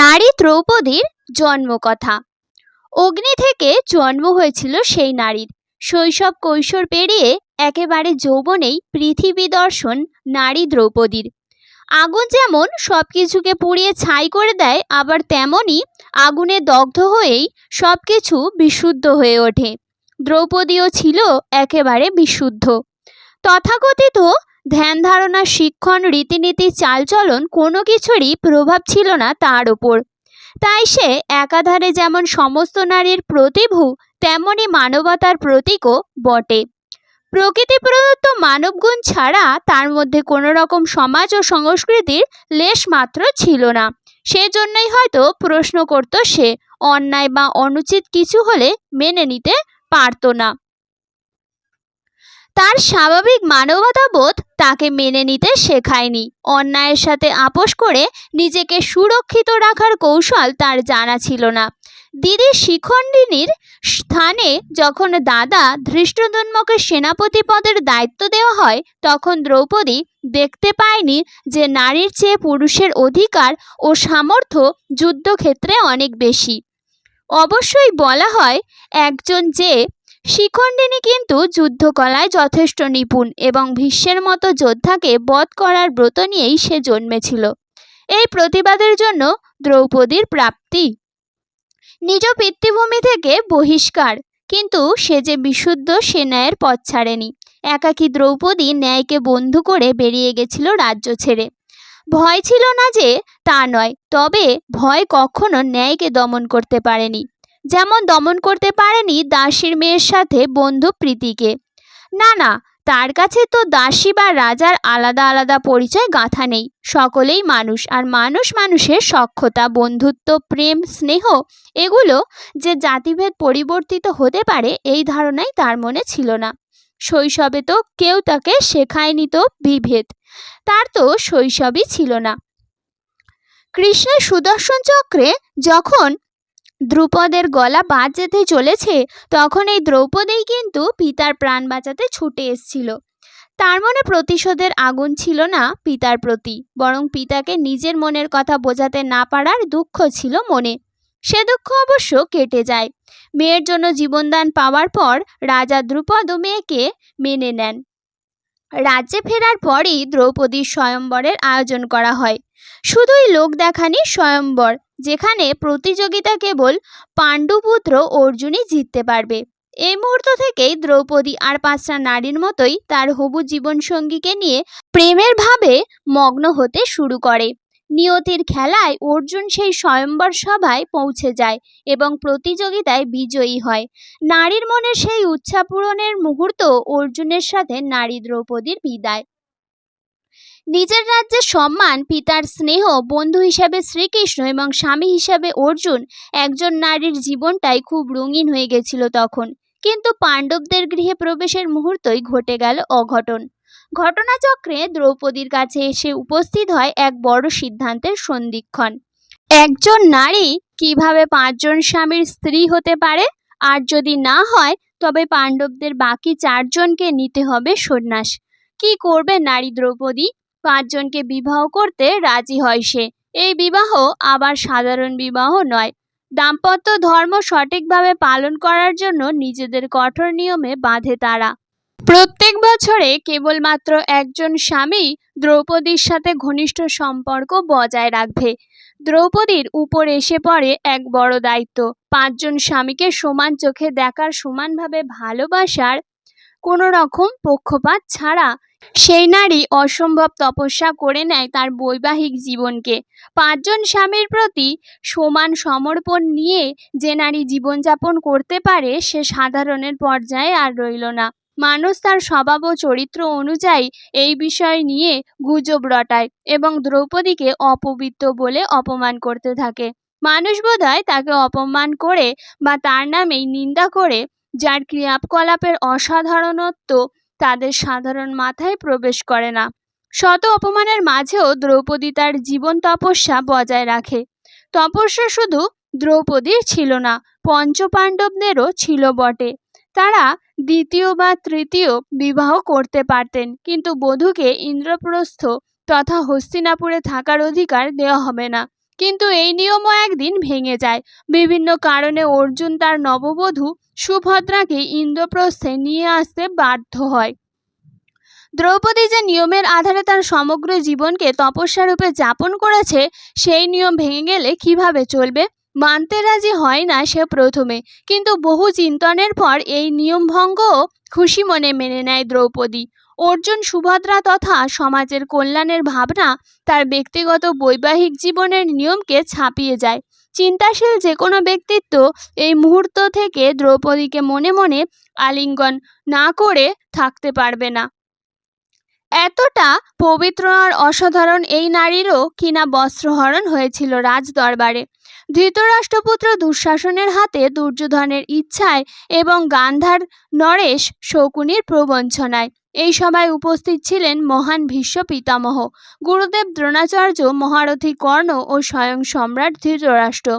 নারী দ্রৌপদীর জন্মকথা। অগ্নি থেকে জন্ম হয়েছিল সেই নারীর। শৈশব কৈশোর পেরিয়ে একেবারে যৌবনেই পৃথিবী দর্শন নারী দ্রৌপদীর। আগুন যেমন সব কিছুকে পুড়িয়ে ছাই করে দেয়, আবার তেমনই আগুনে দগ্ধ হয়েই সব কিছু বিশুদ্ধ হয়ে ওঠে। দ্রৌপদীও ছিল একেবারে বিশুদ্ধ। তথাকথিত ধ্যান ধারণা, শিক্ষণ, রীতিনীতি, চালচলন কোনো কিছুরই প্রভাব ছিল না তার ওপর তাই সে একাধারে যেমন সমস্ত নারীর প্রতিভু তেমনই মানবতার প্রতীকও বটে। প্রকৃতি প্রদত্ত মানবগুণ ছাড়া তার মধ্যে কোনো রকম সমাজ ও সংস্কৃতির লেশ মাত্র ছিল না। সেজন্যই হয়তো প্রশ্ন করত সে, অন্যায় বা অনুচিত কিছু হলে মেনে নিতে পারত না। তার স্বাভাবিক মানবতাবোধ তাকে মেনে নিতে শেখায়নি। অন্যায়ের সাথে আপোষ করে নিজেকে সুরক্ষিত রাখার কৌশল তার জানা ছিল না। দিদি শিখণ্ডিনীর স্থানে যখন দাদা ধৃষ্টদুন্মকে সেনাপতি পদের দায়িত্ব দেওয়া হয়, তখন দ্রৌপদী দেখতে পায়নি যে নারীর চেয়ে পুরুষের অধিকার ও সামর্থ্য যুদ্ধক্ষেত্রে অনেক বেশি। অবশ্যই বলা হয়, একজন যে শিখণ্ডিনী কিন্তু যুদ্ধকলায় যথেষ্ট নিপুণ এবং ভীষ্মের মতো যোদ্ধাকে বধ করার ব্রত নিয়েই সে জন্মেছিল। এই প্রতিবাদের জন্য দ্রৌপদীর প্রাপ্তি। নিজ পিতৃভূমি থেকে বহিষ্কার, কিন্তু সে যে বিশুদ্ধ সে ন্যায়ের পথ ছাড়েনি। একাকী দ্রৌপদী ন্যায়কে বন্ধু করে বেরিয়ে গেছিল রাজ্য ছেড়ে। ভয় ছিল না যে তা নয়, তবে ভয় কখনো ন্যায়কে দমন করতে পারেনি। যেমন দমন করতে পারেনি দাসীর মেয়ের সাথে বন্ধু প্রীতিকে। না না, তার কাছে তো দাসী বা রাজার আলাদা আলাদা পরিচয় গাঁথা নেই। সকলেই মানুষ, আর মানুষ মানুষের সক্ষতা, বন্ধুত্ব, প্রেম, স্নেহ, এগুলো যে জাতিভেদ পরিবর্তিত হতে পারে, এই ধারণাই তার মনে ছিল না। শৈশবে তো কেউ তাকে শেখায়নি তো বিভেদ। তার তো শৈশবই ছিল না। কৃষ্ণের সুদর্শন চক্রে যখন দ্রুপদের গলা বাদ যেতে চলেছে, তখন এই দ্রৌপদী কিন্তু পিতার প্রাণ বাঁচাতে ছুটে এসছিল। তার মনে প্রতিশোধের আগুন ছিল না পিতার প্রতি, বরং পিতাকে নিজের মনের কথা বোঝাতে না পারার দুঃখ ছিল মনে। সে দুঃখ অবশ্য কেটে যায়। মেয়ের জন্য জীবনদান পাওয়ার পর রাজা দ্রুপদ মেয়েকে মেনে নেন। রাজ্যে ফেরার পরই দ্রৌপদীর স্বয়ম্বরের আয়োজন করা হয়। শুধুই লোক দেখানি স্বয়ম্বর, যেখানে প্রতিযোগিতা কেবল পাণ্ডুপুত্র অর্জুনই জিততে পারবে। এই মুহূর্ত থেকেই দ্রৌপদী আর পাঁচটা নারীর মতোই তার হবু জীবনসঙ্গীকে নিয়ে প্রেমের ভাবে মগ্ন হতে শুরু করে। নিয়তির খেলায় অর্জুন সেই স্বয়ম্বর সভায় পৌঁছে যায় এবং প্রতিযোগিতায় বিজয়ী হয়। নারীর মনে সেই উচ্ছা পূরণের মুহূর্ত অর্জুনের সাথে নারী দ্রৌপদীর বিদায়। নিজের রাজ্যের সম্মান, পিতার স্নেহ, বন্ধু হিসাবে শ্রীকৃষ্ণ এবং স্বামী হিসাবে অর্জুন একজন নারীর জীবনটাই খুব রঙিন হয়ে গেছিল তখন। কিন্তু পাণ্ডবদের গৃহে প্রবেশের মুহূর্তই ঘটে গেল অঘটন। ঘটনাচক্রে দ্রৌপদীর কাছে এসে উপস্থিত হয় এক বড় সিদ্ধান্তের সন্ধিক্ষণ। একজন নারী কীভাবে পাঁচজন স্বামীর স্ত্রী হতে পারে? আর যদি না হয়, তবে পাণ্ডবদের বাকি চারজনকে নিতে হবে সন্ন্যাস। কি করবে নারী দ্রৌপদী? পাঁচজনকে বিবাহ করতে রাজি হয় সে। এই বিবাহ আবার সাধারণ বিবাহ নয়। দাম্পত্য ধর্ম সঠিকভাবে পালন করার জন্য নিজেদের কঠোর নিয়মে বাঁধে তারা। প্রত্যেক বছরে কেবলমাত্র একজন স্বামী দ্রৌপদীর সাথে ঘনিষ্ঠ সম্পর্ক বজায় রাখবে। দ্রৌপদীর উপর এসে পড়ে এক বড় দায়িত্ব। পাঁচজন স্বামীকে সমান চোখে দেখার, সমানভাবে ভালোবাসার কোনো রকম পক্ষপাত ছাড়া সেই নারী অসম্ভব তপস্যা করে নেয় তার বৈবাহিক জীবনকে। পাঁচজন স্বামীর প্রতি সমান সমর্পণ নিয়ে যে নারী জীবনযাপন করতে পারে সে সাধারণের পর্যায়ে আর রইল না। মানুষ তার স্বভাব ও চরিত্র অনুযায়ী এই বিষয় নিয়ে গুজব রটায় এবং দ্রৌপদীকে অপবিত্র বলে অপমান করতে থাকে। মানুষ বোধহয় তাকে অপমান করে বা তার নামেই নিন্দা করে, যার ক্রিয়াকলাপের অসাধারণত্ব তাদের সাধারণ মাথায় প্রবেশ করে না। শত অপমানের মাঝেও দ্রৌপদী তার জীবন তপস্যা বজায় রাখে। তপস্যা শুধু দ্রৌপদীর ছিল না, পঞ্চপাণ্ডবদেরও ছিল বটে। তারা দ্বিতীয় বা তৃতীয় বিবাহ করতে পারতেন। কিন্তু বধূকে ইন্দ্রপ্রস্থ তথা হস্তিনাপুরে থাকার অধিকার দেওয়া হবে না। কিন্তু এই নিয়মও একদিন ভেঙে যায়। বিভিন্ন কারণে অর্জুন তার নববধূ সুভদ্রাকে ইন্দ্রপ্রস্থে নিয়ে আসতে বাধ্য হয়। দ্রৌপদী যে নিয়মের আধারে তার সমগ্র জীবনকে তপস্যারূপে যাপন করেছে, সেই নিয়ম ভেঙে গেলে কীভাবে চলবে? মানতে রাজি হয় না সে প্রথমে, কিন্তু বহু চিন্তনের পর এই নিয়ম ভঙ্গও খুশি মনে মেনে নেয় দ্রৌপদী। অর্জুন, সুভদ্রা তথা সমাজের কল্যাণের ভাবনা তার ব্যক্তিগত বৈবাহিক জীবনের নিয়মকে ছাপিয়ে যায়। চিন্তাশীল যে কোনো ব্যক্তিত্ব এই মুহূর্ত থেকে দ্রৌপদীকে মনে মনে আলিঙ্গন না করে থাকতে পারবে না। এতটা পবিত্র আর অসাধারণ এই নারীরও কিনা বস্ত্রহরণ হয়েছিল রাজ দরবারে ধৃতরাষ্ট্রপুত্র দুঃশাসনের হাতে দুর্যোধনের ইচ্ছায় এবং গান্ধার নরেশ শকুনির প্রবঞ্চনায়। এই সভায় উপস্থিত ছিলেন মহান ভীষ্ম পিতামহ, গুরুদেব দ্রোণাচার্য, মহারথী কর্ণ ও স্বয়ং সম্রাট ধৃতরাষ্ট্র।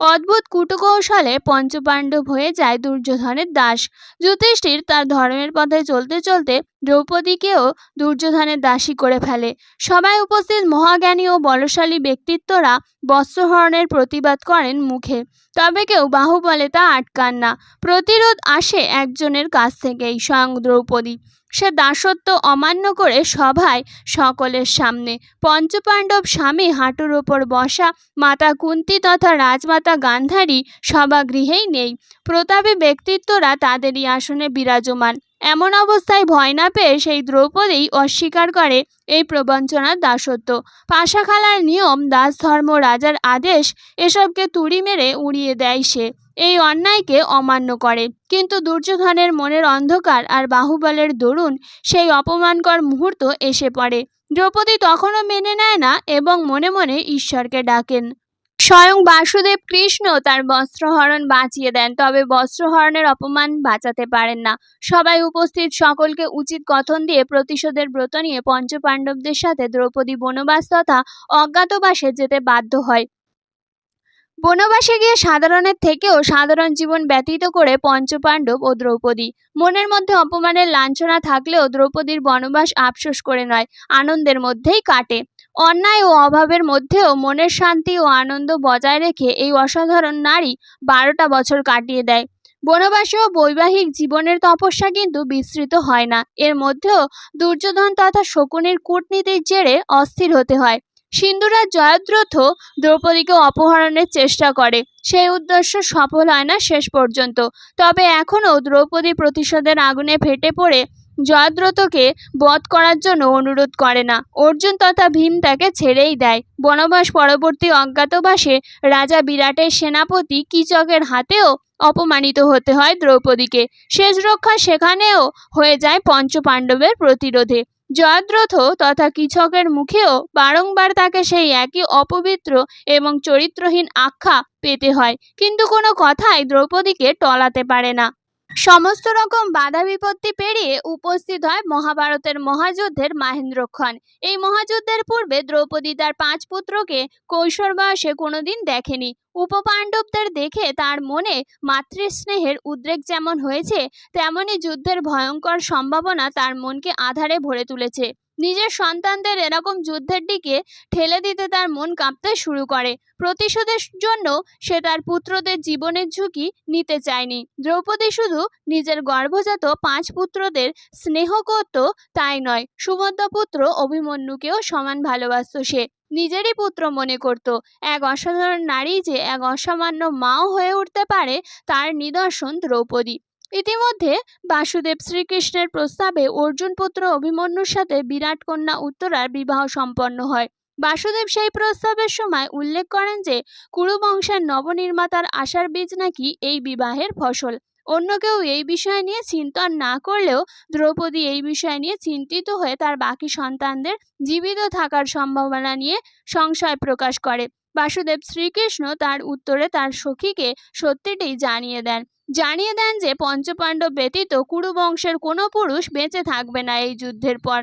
অদ্ভুত কুটকৌশলে পঞ্চপাণ্ডব হয়ে যায় দুর্যোধনের দাস। যুধিষ্ঠির তার ধর্মের পথে চলতে চলতে দ্রৌপদীকেও দুর্যোধনের দাসী করে ফেলে। সবাই উপস্থিত মহাজ্ঞানী ও বলশালী ব্যক্তিত্বরা বস্ত্রহরণের প্রতিবাদ করেন মুখে। তবে কেউ বাহুবলে তা আটকান না। প্রতিরোধ আসে একজনের কাছ থেকেই, স্বয়ং দ্রৌপদী। সে দাসত্ব অমান্য করে সভায় সকলের সামনে। পঞ্চপাণ্ডব স্বামী হাঁটুর ওপর বসা মাতা কুন্তি তথা রাজমাতা গান্ধারী সভাগৃহেই নেই। প্রতাপী ব্যক্তিত্বরা তাদেরই আসনে বিরাজমান। এমন অবস্থায় ভয় না পেয়ে সেই দ্রৌপদী অস্বীকার করে এই প্রবঞ্চনার দাসত্ব। পাশা খেলার নিয়ম, দাস ধর্ম, রাজার আদেশ, এসবকে তুড়ি মেরে উড়িয়ে দেয় সে। এই অন্যায়কে অমান্য করে। কিন্তু দুর্যোধনের মনের অন্ধকার আর বাহুবলের দরুন সেই অপমানকর মুহূর্ত এসে পড়ে। দ্রৌপদী তখনও মেনে নেয় না এবং মনে মনে ঈশ্বরকে ডাকেন। স্বয়ং বাসুদেব কৃষ্ণ তার বস্ত্রহরণ বাঁচিয়ে দেন। তবে বস্ত্রহরণের অপমান বাঁচাতে পারেন না। সবাই উপস্থিত সকলকে উচিত কথন দিয়ে প্রতিশোধের ব্রত নিয়ে পঞ্চপাণ্ডবদের সাথে দ্রৌপদী বনবাস তথা অজ্ঞাতবাসে যেতে বাধ্য হয়। বনবাসে গিয়ে সাধারণের থেকেও সাধারণ জীবন ব্যতীত করে পঞ্চপাণ্ডব ও দ্রৌপদী। মনের মধ্যে অপমানের লাঞ্ছনা থাকলেও দ্রৌপদীর বনবাস আফসোস করে নয়, আনন্দের মধ্যেই কাটে। অন্যায় ও অভাবের মধ্যেও মনের শান্তি ও আনন্দ বজায় রেখে এই অসাধারণ নারী বারোটা বছর কাটিয়ে দেয়। বনবাসী ও বৈবাহিক জীবনের তপস্যা কিন্তু বিস্তৃত হয় না। এর মধ্যেও দুর্যোধন তথা শকুনের কূটনীতির জেরে অস্থির হতে হয়। সিন্ধুরা জয়দ্রথ দ্রৌপদীকে অপহরণের চেষ্টা করে। সেই উদ্দেশ্য সফল হয় না শেষ পর্যন্ত। তবে এখনও দ্রৌপদী প্রতিশোধের আগুনে ফেটে পড়ে জয়দ্রথকে বধ করার জন্য অনুরোধ করে না। অর্জুন তথা ভীম তাকে ছেড়েই দেয়। বনবাস পরবর্তী অজ্ঞাতবাসে রাজা বিরাটের সেনাপতি কীচকের হাতেও অপমানিত হতে হয় দ্রৌপদীকে। শেষ রক্ষা সেখানেও হয়ে যায় পঞ্চপাণ্ডবের প্রতিরোধে। জয়দ্রথ তথা কিচকের মুখেও বারংবার তাকে সেই একই অপবিত্র এবং চরিত্রহীন আখ্যা পেতে হয়। কিন্তু কোনো কথাই দ্রৌপদীকে টলাতে পারে না। সমস্ত রকম বাধা বিপত্তি পেরিয়ে উপস্থিত হয় মহাভারতের মহাযুদ্ধের মাহেন্দ্রক্ষণ। এই মহাযুদ্ধের পূর্বে দ্রৌপদী তার পাঁচ পুত্রকে কৈশোর বয়সে কোনোদিন দেখেনি। উপপাণ্ডবদের দেখে তার মনে মাতৃস্নেহের উদ্রেক যেমন হয়েছে, তেমনি যুদ্ধের ভয়ঙ্কর সম্ভাবনা তার মনকে আধারে ভরে তুলেছে। নিজের সন্তানদের এরকম যুদ্ধের দিকে ঠেলে দিতে তার মন কাঁপতে শুরু করে। প্রতিশোধের জন্য সে তার পুত্রদের জীবনের ঝুঁকি নিতে চায়নি। দ্রৌপদী শুধু নিজের গর্ভজাত পাঁচ পুত্রদের স্নেহ করত, তাই নয়, সুভদ্র পুত্র অভিমন্যুকেও সমান ভালোবাসত সে। নিজেরই পুত্র মনে করত, এক অসাধারণ নারী যে এক অসামান্য মাও হয়ে উঠতে পারে তার নিদর্শন দ্রৌপদী। ইতিমধ্যে বাসুদেব শ্রীকৃষ্ণের প্রস্তাবে অর্জুন পুত্র অভিমন্যুর সাথে বিরাট কন্যা উত্তরার বিবাহ সম্পন্ন হয়। বাসুদেব সেই প্রস্তাবের সময় উল্লেখ করেন যে কুরু বংশের নবনির্মাতার আশার বীজ নাকি এই বিবাহের ফসল। অন্য কেউ এই বিষয় নিয়ে চিন্তন না করলেও দ্রৌপদী এই বিষয় নিয়ে চিন্তিত হয়ে তার বাকি সন্তানদের জীবিত থাকার সম্ভাবনা নিয়ে সংশয় প্রকাশ করে। বাসুদেব শ্রীকৃষ্ণ তার উত্তরে তার সখীকে সত্যিটি জানিয়ে দেন। জানিয়ে দেন যে পঞ্চপাণ্ডব ব্যতীত কুরু বংশের কোনো পুরুষ বেঁচে থাকবে না এই যুদ্ধের পর।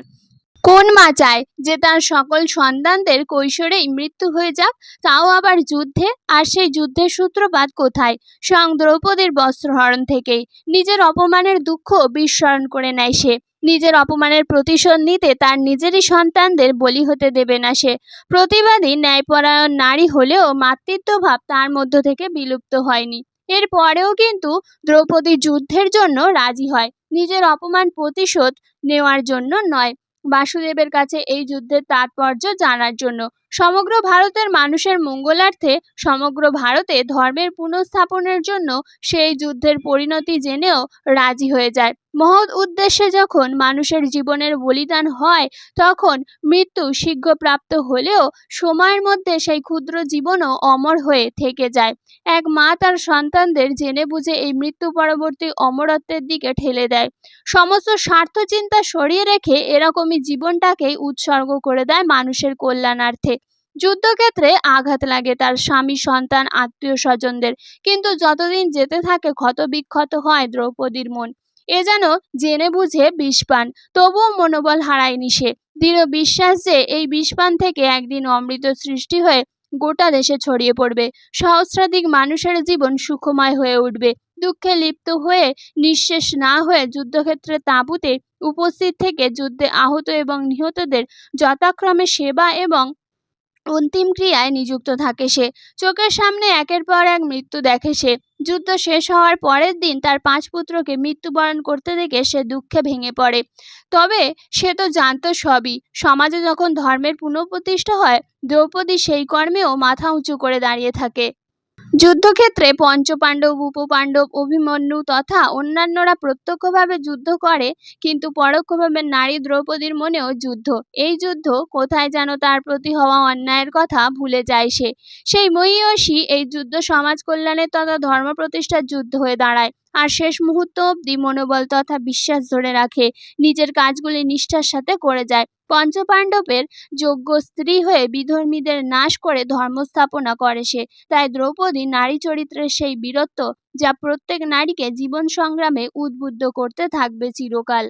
কোন মা চায় যে তার সকল সন্তানদের কৈশোরেই মৃত্যু হয়ে যাক, তাও আবার যুদ্ধে? আর সেই যুদ্ধের সূত্রপাত কোথায়? স্বয়ং দ্রৌপদীর বস্ত্রহরণ থেকেই। নিজের অপমানের দুঃখ বিস্মরণ করে নেয় সে। নিজের অপমানের প্রতিশোধ নিতে তার নিজেরই সন্তানদের বলি হতে দেবে না সে। প্রতিবাদী ন্যায়পরায়ণ নারী হলেও মাতৃত্বভাব তার মধ্য থেকে বিলুপ্ত হয়নি। এর পরেও কিন্তু দ্রৌপদী যুদ্ধের জন্য রাজি হয়। নিজের অপমান প্রতিশোধ নেওয়ার জন্য নয়। বাসুদেবের কাছে এই যুদ্ধের তাৎপর্য জানার জন্য। সমগ্র ভারতের মানুষের মঙ্গলার্থে সমগ্র ভারতে ধর্মের পুনঃস্থাপনের জন্য সেই যুদ্ধের পরিণতি জেনেও রাজি হয়ে যায়। মহৎ উদ্দেশ্যে যখন মানুষের জীবনের বলিদান হয়, তখন মৃত্যু শীঘ্র প্রাপ্ত হলেও সময়ের মধ্যে সেই ক্ষুদ্র জীবনও অমর হয়ে থেকে যায়। এক মা তার সন্তানদের জেনে বুঝে এই মৃত্যু পরবর্তী অমরত্বের দিকে ঠেলে দেয়। সমস্ত স্বার্থ চিন্তা সরিয়ে রেখে এরকমই জীবনটাকেই উৎসর্গ করে দেয় মানুষের কল্যাণার্থে। যুদ্ধক্ষেত্রে আঘাত লাগে তার স্বামী, সন্তান আত্মীয় স্বজনদের কিন্তু যতদিন যেতে থাকে ক্ষত বিক্ষত হয় দ্রৌপদীর মন। এ যেন জেনে বুঝে বিষপান তবুও মনোবল হারায়নি সে। দৃঢ় বিশ্বাস যে এই বিষপান থেকে একদিন অমৃত সৃষ্টি হয়ে গোটা দেশে ছড়িয়ে পড়বে। সহস্রাধিক মানুষের জীবন সুখময় হয়ে উঠবে। দুঃখে লিপ্ত হয়ে, নিঃশেষ না হয়ে যুদ্ধক্ষেত্রে তাঁবুতে উপস্থিত থেকে যুদ্ধে আহত এবং নিহতদের যথাক্রমে সেবা এবং অন্তিম ক্রিয়ায় নিযুক্ত থাকে সে। চোখের সামনে একের পর এক মৃত্যু দেখে সে। যুদ্ধ শেষ হওয়ার পরের দিন তার পাঁচ পুত্রকে মৃত্যুবরণ করতে দেখে সে দুঃখে ভেঙে পড়ে। তবে সে তো জানত সবই। সমাজে যখন ধর্মের পুনঃপ্রতিষ্ঠা হয়, দ্রৌপদী সেই কর্মেও মাথা উঁচু করে দাঁড়িয়ে থাকে। যুদ্ধক্ষেত্রে পঞ্চপাণ্ডব, উপপাণ্ডব, অভিমন্যু তথা অন্যান্যরা প্রত্যক্ষভাবে যুদ্ধ করে, কিন্তু পরোক্ষভাবে নারী দ্রৌপদীর মনেও যুদ্ধ। এই যুদ্ধ কোথায় যেন তার প্রতি হওয়া অন্যায়ের কথা ভুলে যায় সে। সেই মহীয়সী এই যুদ্ধ সমাজ কল্যাণের তথা ধর্ম প্রতিষ্ঠার যুদ্ধ হয়ে দাঁড়ায়। আর শেষ মুহূর্ত অবধি মনোবল তথা বিশ্বাস ধরে রাখে। নিজের কাজগুলি নিষ্ঠার সাথে করে যায়। পঞ্চপাণ্ডবের যোগ্য স্ত্রী হয়ে বিধর্মীদের নাশ করে ধর্ম স্থাপনা করে সে। তাই দ্রৌপদী নারী চরিত্রের সেই বীরত্ব যা প্রত্যেক নারীকে জীবন সংগ্রামে উদ্বুদ্ধ করতে থাকবে চিরকাল।